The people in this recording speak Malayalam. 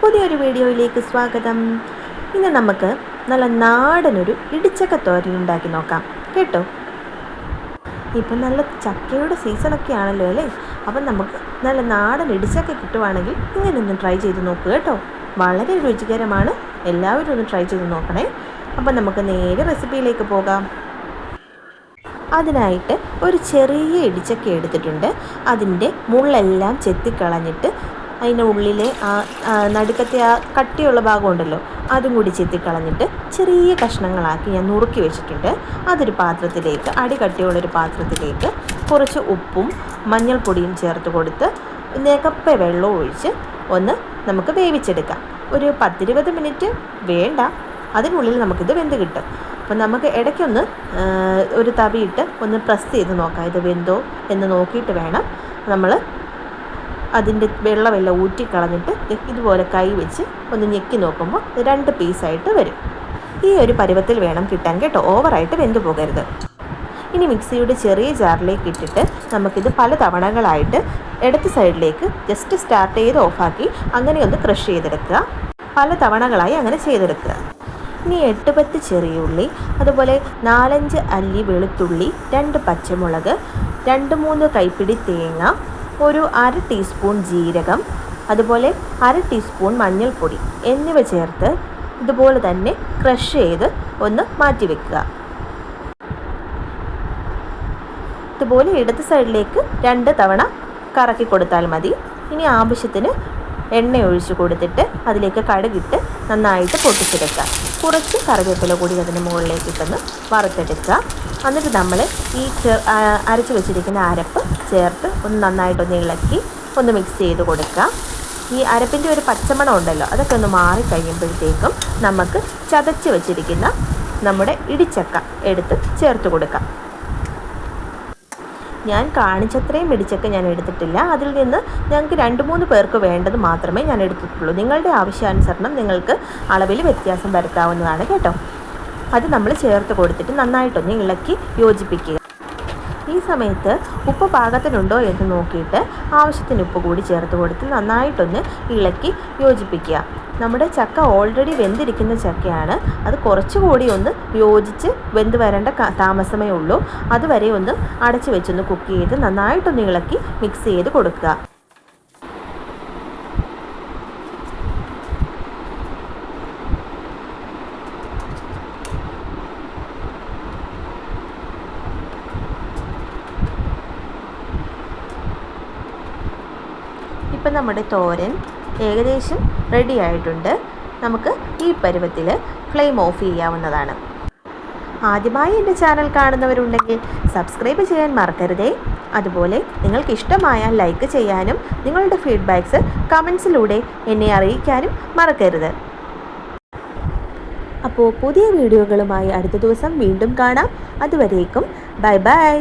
പുതിയൊരു വീഡിയോയിലേക്ക് സ്വാഗതം. ഇന്ന് നമുക്ക് നല്ല നാടനൊരു ഇടിച്ചക്ക തോരൻ ഉണ്ടാക്കി നോക്കാം. കേട്ടോ? ഇപ്പം നല്ല ചക്കയുടെ സീസണൊക്കെ ആണല്ലോ അല്ലേ? അപ്പം നമുക്ക് നല്ല നാടൻ ഇടിച്ചക്ക കിട്ടുവാണെങ്കിൽ ഇങ്ങനെ ഒന്ന് ട്രൈ ചെയ്ത് നോക്കുക കേട്ടോ. വളരെ രുചികരമാണ്. എല്ലാവരും ഒന്ന് ട്രൈ ചെയ്ത് നോക്കണേ. അപ്പം നമുക്ക് നേരെ റെസിപ്പിയിലേക്ക് പോകാം. അതിനായിട്ട് ഒരു ചെറിയ ഇടിച്ചക്ക എടുത്തിട്ടുണ്ട്. അതിന്റെ മുള്ളെല്ലാം ചെത്തിക്കളഞ്ഞിട്ട് അതിന്റെ ഉള്ളിലെ ആ നടുക്കത്തെ ആ കട്ടിയുള്ള ഭാഗമുണ്ടല്ലോ അതും കൂടി ചെത്തിക്കളഞ്ഞിട്ട് ചെറിയ കഷ്ണങ്ങളാക്കി ഞാൻ നുറുക്കി വെച്ചിട്ടുണ്ട്. അതൊരു പാത്രത്തിലേക്ക് അടി കട്ടിയുള്ളൊരു പാത്രത്തിലേക്ക് കുറച്ച് ഉപ്പും മഞ്ഞൾപ്പൊടിയും ചേർത്ത് കൊടുത്ത് കപ്പ വെള്ളം ഒഴിച്ച് ഒന്ന് നമുക്ക് വേവിച്ചെടുക്കാം. ഒരു പത്തിരുപത് മിനിറ്റ് വേണ്ട അതിനുള്ളിൽ നമുക്കിത് വെന്ത് കിട്ടും. അപ്പം നമുക്ക് ഇടയ്ക്കൊന്ന് ഒരു തവിയിട്ട് ഒന്ന് പ്രസ് ചെയ്ത് നോക്കാം. ഇത് വെന്തോ എന്ന് നോക്കിയിട്ട് വേണം നമ്മൾ അതിന്റെ വെള്ളമെല്ലാം ഊറ്റിക്കളഞ്ഞിട്ട് ഇതുപോലെ കൈ വെച്ച് ഒന്ന് ഞെക്കി നോക്കുമ്പോൾ രണ്ട് പീസായിട്ട് വരും. ഈ ഒരു പരുവത്തിൽ വേണം കിട്ടാൻ കേട്ടോ. ഓവറായിട്ട് വെന്തു പോകരുത്. ഇനി മിക്സിയുടെ ചെറിയ ജാറിലേക്ക് ഇട്ടിട്ട് നമുക്കിത് പല തവണകളായിട്ട് ഇടത്ത് സൈഡിലേക്ക് ജസ്റ്റ് സ്റ്റാർട്ട് ചെയ്ത് ഓഫാക്കി അങ്ങനെ ഒന്ന് ക്രഷ് ചെയ്തെടുക്കുക. പല തവണകളായി അങ്ങനെ ചെയ്തെടുക്കുക. ഇനി എട്ട് പത്ത് ചെറിയ ഉള്ളി അതുപോലെ നാലഞ്ച് അല്ലി വെളുത്തുള്ളി രണ്ട് പച്ചമുളക് രണ്ട് മൂന്ന് കൈപ്പിടി തേങ്ങ ഒരു അര ടീസ്പൂൺ ജീരകം അതുപോലെ അര ടീസ്പൂൺ മഞ്ഞൾപ്പൊടി എന്നിവ ചേർത്ത് ഇതുപോലെ തന്നെ ക്രഷ് ചെയ്ത് ഒന്ന് മാറ്റി വെക്കുക. ഇതുപോലെ ഇടത് സൈഡിലേക്ക് രണ്ട് തവണ കറക്കി കൊടുത്താൽ മതി. ഇനി ആവശ്യത്തിന് എണ്ണ ഒഴിച്ചു കൊടുത്തിട്ട് അതിലേക്ക് കടുകിട്ട് നന്നായിട്ട് പൊട്ടിച്ചെടുക്കുക. കുറച്ച് കറിവേപ്പില കൂടി അതിന് മുകളിലേക്ക് ഇട്ടൊന്ന് വറുത്തെടുക്കുക. എന്നിട്ട് നമ്മൾ ഈ അരച്ച് വെച്ചിരിക്കുന്ന അരപ്പ് ചേർത്ത് ഒന്ന് നന്നായിട്ടൊന്ന് ഇളക്കി ഒന്ന് മിക്സ് ചെയ്ത് കൊടുക്കാം ഈ അരപ്പിന്റെ ഒരു പച്ചമണം ഉണ്ടല്ലോ അതൊക്കെ ഒന്ന് മാറി കഴിയുമ്പോഴത്തേക്കും നമുക്ക് ചതച്ച് വെച്ചിരിക്കുന്ന നമ്മുടെ ഇടിച്ചക്ക എടുത്ത് ചേർത്ത് കൊടുക്കാം. ഞാൻ കാണിച്ചത്രയും ഇടിച്ചക്ക ഞാൻ എടുത്തിട്ടില്ല. അതിൽ നിന്ന് ഞങ്ങൾക്ക് രണ്ട് മൂന്ന് പേർക്ക് വേണ്ടത് മാത്രമേ ഞാൻ എടുത്തിട്ടുള്ളൂ. നിങ്ങളുടെ ആവശ്യാനുസരണം നിങ്ങൾക്ക് അളവിൽ വ്യത്യാസം വരുത്താവുന്നതാണ് കേട്ടോ. അത് നമ്മൾ ചേർത്ത് കൊടുത്തിട്ട് നന്നായിട്ടൊന്ന് ഇളക്കി യോജിപ്പിക്കുക. ഈ സമയത്ത് ഉപ്പ് പാകത്തിനുണ്ടോ എന്ന് നോക്കിയിട്ട് ആവശ്യത്തിന് ഉപ്പ് കൂടി ചേർത്ത് കൊടുത്ത് നന്നായിട്ടൊന്ന് ഇളക്കി യോജിപ്പിക്കുക. നമ്മുടെ ചക്ക ഓൾറെഡി വെന്തിരിക്കുന്ന ചക്കയാണ്. അത് കുറച്ചുകൂടി ഒന്ന് യോജിച്ച് വെന്ത് വരേണ്ട താമസമേ ഉള്ളൂ. അതുവരെ ഒന്ന് അടച്ചു വെച്ചൊന്ന് കുക്ക് ചെയ്ത് നന്നായിട്ടൊന്ന് ഇളക്കി മിക്സ് ചെയ്ത് കൊടുക്കുക. ഇപ്പം നമ്മുടെ തോരൻ ഏകദേശം റെഡി ആയിട്ടുണ്ട്. നമുക്ക് ഈ പരുവത്തിൽ ഫ്ലെയിം ഓഫ് ചെയ്യാവുന്നതാണ്. ആദ്യമായി എന്റെ ചാനൽ കാണുന്നവരുണ്ടെങ്കിൽ സബ്സ്ക്രൈബ് ചെയ്യാൻ മറക്കരുതേ. അതുപോലെ നിങ്ങൾക്ക് ഇഷ്ടമായാൽ ലൈക്ക് ചെയ്യാനും നിങ്ങളുടെ ഫീഡ്ബാക്ക്സ് കമൻസിലൂടെ എന്നെ അറിയിക്കാനും മറക്കരുത്. അപ്പോൾ പുതിയ വീഡിയോകളുമായി അടുത്ത ദിവസം വീണ്ടും കാണാം. അതുവരേക്കും ബൈ ബൈ.